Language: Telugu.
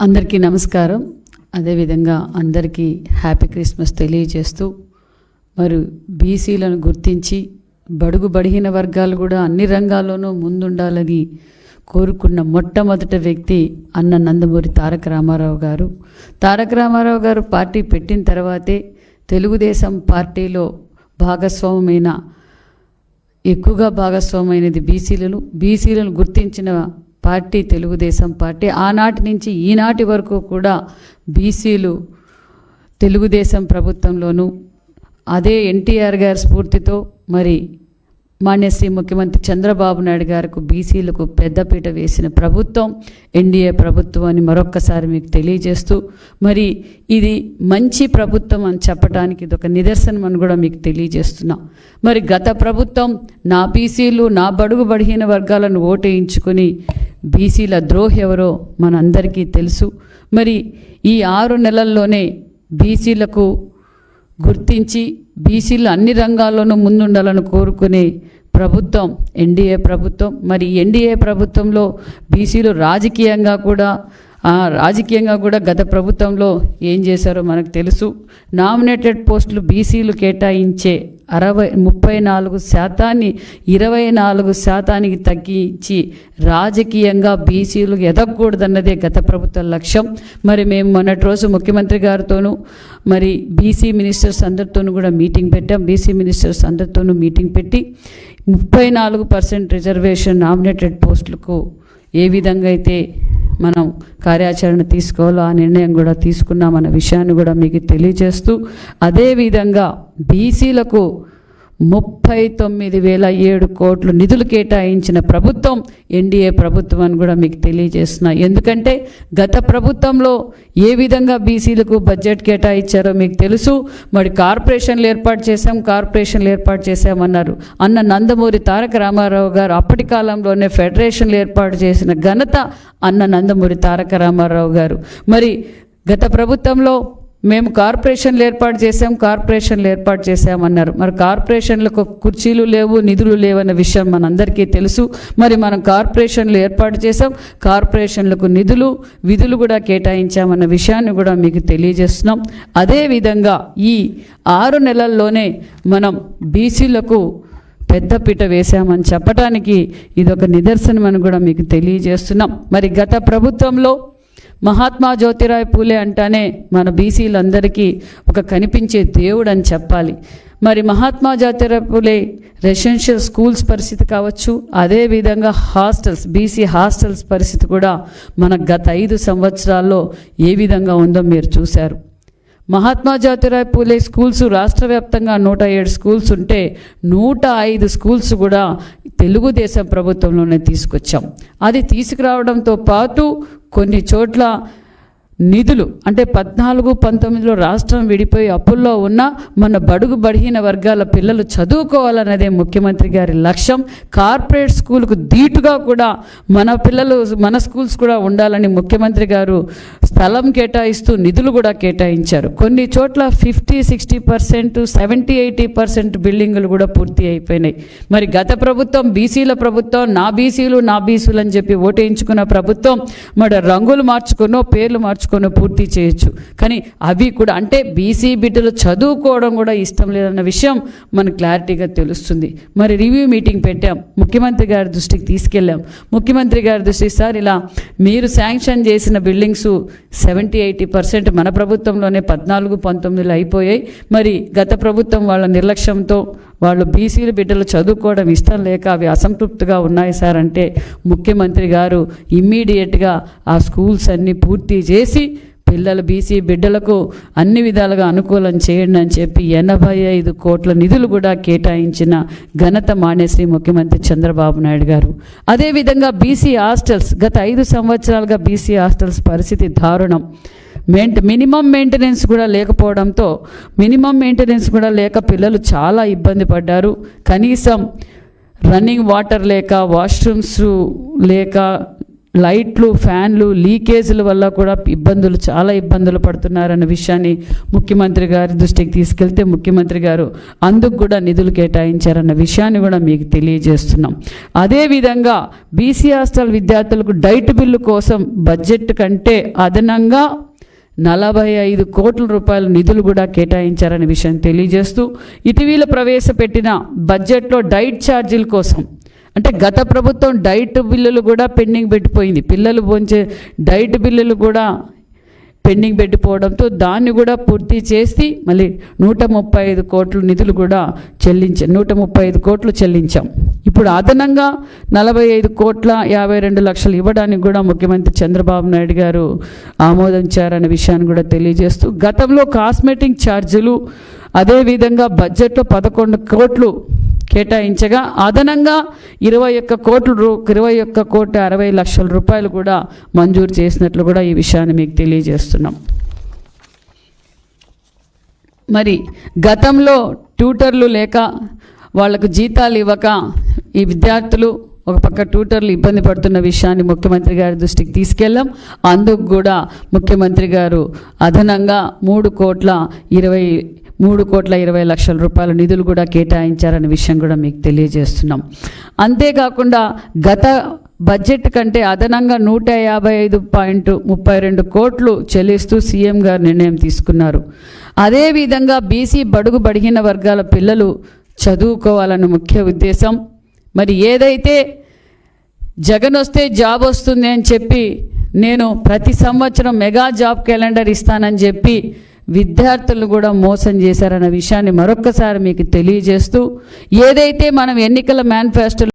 అందరికీ నమస్కారం. అదేవిధంగా అందరికీ హ్యాపీ క్రిస్మస్ తెలియజేస్తూ మరి బీసీలను గుర్తించి బడుగు బడిహీన వర్గాలు కూడా అన్ని రంగాల్లోనూ ముందుండాలని కోరుకున్న మొట్టమొదటి వ్యక్తి అన్న నందమూరి తారక రామారావు గారు. తారక రామారావు గారు పార్టీ పెట్టిన తర్వాతే తెలుగుదేశం పార్టీలో భాగస్వామ్యమైన ఎక్కువగా భాగస్వామైనది బీసీలను బీసీలను గుర్తించిన పార్టీ తెలుగుదేశం పార్టీ ఆనాటి నుంచి ఈనాటి వరకు కూడా బీసీలు తెలుగుదేశం ప్రభుత్వంలోనూ అదే ఎన్టీఆర్ గారి స్ఫూర్తితో మరి మాన్యశ్రీ ముఖ్యమంత్రి చంద్రబాబు నాయుడు గారికి బీసీలకు పెద్దపీట వేసిన ప్రభుత్వం ఎన్డీఏ ప్రభుత్వం అని మరొక్కసారి మీకు తెలియజేస్తూ మరి ఇది మంచి ప్రభుత్వం అని చెప్పడానికి ఇది ఒక నిదర్శనం అని కూడా మీకు తెలియజేస్తున్నాం. మరి గత ప్రభుత్వం నా బీసీలు నా బడుగు బడిహీన వర్గాలను ఓటేయించుకుని బీసీల ద్రోహి ఎవరో మనందరికీ తెలుసు. మరి ఈ ఆరు నెలల్లోనే బీసీలకు గుర్తించి బీసీలు అన్ని రంగాల్లోనూ ముందుండాలని కోరుకునే ప్రభుత్వం ఎన్డీఏ ప్రభుత్వం. మరి ఎన్డీఏ ప్రభుత్వంలో బీసీలు రాజకీయంగా కూడా రాజకీయంగా కూడా గత ప్రభుత్వంలో ఏం చేశారో మనకు తెలుసు. నామినేటెడ్ పోస్టులు బీసీలు కేటాయించే అరవై ముప్పై నాలుగు శాతాన్ని ఇరవై నాలుగు శాతానికి తగ్గించి రాజకీయంగా బీసీలు ఎదగకూడదన్నదే గత ప్రభుత్వ లక్ష్యం. మరి మేము మొన్నటి రోజు ముఖ్యమంత్రి గారితోనూ మరి బీసీ మినిస్టర్స్ అందరితోనూ కూడా మీటింగ్ పెట్టాం. బీసీ మినిస్టర్స్ అందరితోనూ మీటింగ్ పెట్టి ముప్పై నాలుగు పర్సెంట్ రిజర్వేషన్ నామినేటెడ్ పోస్టులకు ఏ విధంగా అయితే మనం కార్యాచరణ తీసుకోవాలో ఆ నిర్ణయం కూడా తీసుకున్నామన్న విషయాన్ని కూడా మీకు తెలియజేస్తూ అదేవిధంగా బీసీలకు ముప్పై తొమ్మిది వేల ఏడు కోట్లు నిధులు కేటాయించిన ప్రభుత్వం ఎన్డీఏ ప్రభుత్వం అని కూడా మీకు తెలియజేస్తున్నా. ఎందుకంటే గత ప్రభుత్వంలో ఏ విధంగా బీసీలకు బడ్జెట్ కేటాయించారో మీకు తెలుసు. మరి కార్పొరేషన్లు ఏర్పాటు చేశాం కార్పొరేషన్లు ఏర్పాటు చేశామన్నారు. అన్న నందమూరి తారక రామారావు గారు అప్పటి కాలంలోనే ఫెడరేషన్లు ఏర్పాటు చేసిన ఘనత అన్న నందమూరి తారక రామారావు గారు. మరి గత ప్రభుత్వంలో మేము కార్పొరేషన్లు ఏర్పాటు చేసాం కార్పొరేషన్లు ఏర్పాటు చేసామన్నారు మరి కార్పొరేషన్లకు కుర్చీలు లేవు నిధులు లేవన్న విషయం మనందరికీ తెలుసు. మరి మనం కార్పొరేషన్లు ఏర్పాటు చేసాం కార్పొరేషన్లకు నిధులు విధులు కూడా కేటాయించామన్న విషయాన్ని కూడా మీకు తెలియజేస్తున్నాం. అదేవిధంగా ఈ ఆరు నెలల్లోనే మనం బీసీలకు పెద్దపీట వేశామని చెప్పడానికి ఇదొక నిదర్శనం అని కూడా మీకు తెలియజేస్తున్నాం. మరి గత ప్రభుత్వంలో మహాత్మా జ్యోతిరాయ్ పూలే అంటానే మన బీసీలందరికీ ఒక కనిపించే దేవుడు అని చెప్పాలి. మరి మహాత్మా జ్యోతిరాయ్ పూలే రెసిడెన్షియల్ స్కూల్స్ పరిస్థితి కావచ్చు అదేవిధంగా హాస్టల్స్ బీసీ హాస్టల్స్ పరిస్థితి కూడా మన గత ఐదు సంవత్సరాల్లో ఏ విధంగా ఉందో మీరు చూశారు. మహాత్మా జ్యోతిరాయ్ పూలే స్కూల్స్ రాష్ట్ర వ్యాప్తంగా నూట ఏడు స్కూల్స్ ఉంటే నూట ఐదు స్కూల్స్ కూడా తెలుగుదేశం ప్రభుత్వంలోనే తీసుకొచ్చాం. అది తీసుకురావడంతో పాటు కొన్ని చోట్ల నిధులు అంటే పద్నాలుగు పంతొమ్మిదిలో రాష్ట్రం విడిపోయి అప్పుల్లో ఉన్న మన బడుగు బడిహీన వర్గాల పిల్లలు చదువుకోవాలన్నదే ముఖ్యమంత్రి గారి లక్ష్యం. కార్పొరేట్ స్కూల్కు ధీటుగా కూడా మన పిల్లలు మన స్కూల్స్ కూడా ఉండాలని ముఖ్యమంత్రి గారు స్థలం కేటాయిస్తూ నిధులు కూడా కేటాయించారు. కొన్ని చోట్ల fifty sixty percent seventy eighty percent బిల్డింగులు కూడా పూర్తి అయిపోయినాయి. మరి గత ప్రభుత్వం బీసీల ప్రభుత్వం నా బీసీలు నా బీసీలు అని చెప్పి ఓటేయించుకున్న ప్రభుత్వం మరి రంగులు మార్చుకునో పేర్లు మార్చుకునో పూర్తి చేయొచ్చు. కానీ అవి కూడా అంటే బీసీ బిడ్డలు చదువుకోవడం కూడా ఇష్టం లేదన్న విషయం మనకు క్లారిటీగా తెలుస్తుంది. మరి రివ్యూ మీటింగ్ పెట్టాం. ముఖ్యమంత్రి గారి దృష్టికి తీసుకెళ్ళాం. ముఖ్యమంత్రి గారి దృష్టికి సార్ ఇలా మీరు శాంక్షన్ చేసిన బిల్డింగ్స్ సెవెంటీ ఎయిటీ పర్సెంట్ మన ప్రభుత్వంలోనే పద్నాలుగు పంతొమ్మిదిలో అయిపోయాయి. మరి గత ప్రభుత్వం వాళ్ళ నిర్లక్ష్యంతో వాళ్ళు బీసీల బిడ్డలు చదువుకోవడం ఇష్టం లేక అవి అసంతృప్తిగా ఉన్నాయి సార్ అంటే ముఖ్యమంత్రి గారు ఇమ్మీడియట్గా ఆ స్కూల్స్ అన్నీ పూర్తి చేసి పిల్లల బీసీ బిడ్డలకు అన్ని విధాలుగా అనుకూలం చేయండి అని చెప్పి ఎనభై ఐదు కోట్ల నిధులు కూడా కేటాయించిన ఘనత మానేశ్రీ ముఖ్యమంత్రి చంద్రబాబు నాయుడు గారు. అదేవిధంగా బీసీ హాస్టల్స్ గత ఐదు సంవత్సరాలుగా బీసీ హాస్టల్స్ పరిస్థితి దారుణం. మెయింట మినిమం మెయింటెనెన్స్ కూడా లేకపోవడంతో మినిమం మెయింటెనెన్స్ కూడా లేక పిల్లలు చాలా ఇబ్బంది పడ్డారు. కనీసం రన్నింగ్ వాటర్ లేక వాష్రూమ్స్ లేక లైట్లు ఫ్యాన్లు లీకేజీల వల్ల కూడా ఇబ్బందులు చాలా ఇబ్బందులు పడుతున్నారన్న విషయాన్ని ముఖ్యమంత్రి గారి దృష్టికి తీసుకెళ్తే ముఖ్యమంత్రి గారు అందుకు కూడా నిధులు కేటాయించారన్న విషయాన్ని కూడా మీకు తెలియజేస్తున్నాం. అదేవిధంగా బీసీ హాస్టల్ విద్యార్థులకు డైట్ బిల్లు కోసం బడ్జెట్ కంటే అదనంగా నలభై ఐదు కోట్ల రూపాయల నిధులు కూడా కేటాయించారనే విషయం తెలియజేస్తూ ఇటీవల ప్రవేశపెట్టిన బడ్జెట్లో డైట్ ఛార్జీల కోసం అంటే గత ప్రభుత్వం డైట్ బిల్లులు కూడా పెండింగ్ పెట్టిపోయింది. పిల్లలు పోంచే డైట్ బిల్లులు కూడా పెండింగ్ పెట్టిపోవడంతో దాన్ని కూడా పూర్తి చేసి మళ్ళీ నూట ముప్పై ఐదు కోట్ల నిధులు కూడా చెల్లించాం నూట ముప్పై ఐదు కోట్లు చెల్లించాం. ఇప్పుడు అదనంగా నలభై ఐదు కోట్ల యాభై రెండు లక్షలు ఇవ్వడానికి కూడా ముఖ్యమంత్రి చంద్రబాబు నాయుడు గారు ఆమోదించారనే విషయాన్ని కూడా తెలియజేస్తూ గతంలో కాస్మెటిక్ ఛార్జీలు అదేవిధంగా బడ్జెట్లో పదకొండు కోట్లు కేటాయించగా అదనంగా ఇరవై ఒక్క కోట్ల రూ ఇరవై ఒక్క కోటి అరవై లక్షల రూపాయలు కూడా మంజూరు చేసినట్లు కూడా ఈ విషయాన్ని మీకు తెలియజేస్తున్నాం. మరి గతంలో ట్యూటర్లు లేక వాళ్ళకు జీతాలు ఇవ్వక ఈ విద్యార్థులు ఒక పక్క ట్యూటర్లు ఇబ్బంది పడుతున్న విషయాన్ని ముఖ్యమంత్రి గారి దృష్టికి తీసుకెళ్ళాం. అందుకు కూడా ముఖ్యమంత్రి గారు అదనంగా మూడు కోట్ల ఇరవై మూడు కోట్ల ఇరవై లక్షల రూపాయల నిధులు కూడా కేటాయించారనే విషయం కూడా మీకు తెలియజేస్తున్నాం. అంతేకాకుండా గత బడ్జెట్ కంటే అదనంగా నూట యాభై ఐదు పాయింట్ ముప్పై రెండు కోట్లు చెల్లిస్తూ సీఎం గారు నిర్ణయం తీసుకున్నారు. అదేవిధంగా బీసీ బడుగు బడిగిన వర్గాల పిల్లలు చదువుకోవాలన్న ముఖ్య ఉద్దేశం మరి ఏదైతే జగన్ వస్తే జాబ్ వస్తుంది అని చెప్పి నేను ప్రతి సంవత్సరం మెగా జాబ్ క్యాలెండర్ ఇస్తానని చెప్పి విద్యార్థులు కూడా మోసం చేశారన్న విషయాన్ని మరొక్కసారి మీకు తెలియజేస్తూ ఏదైతే మనం ఎన్నికల మేనిఫెస్టో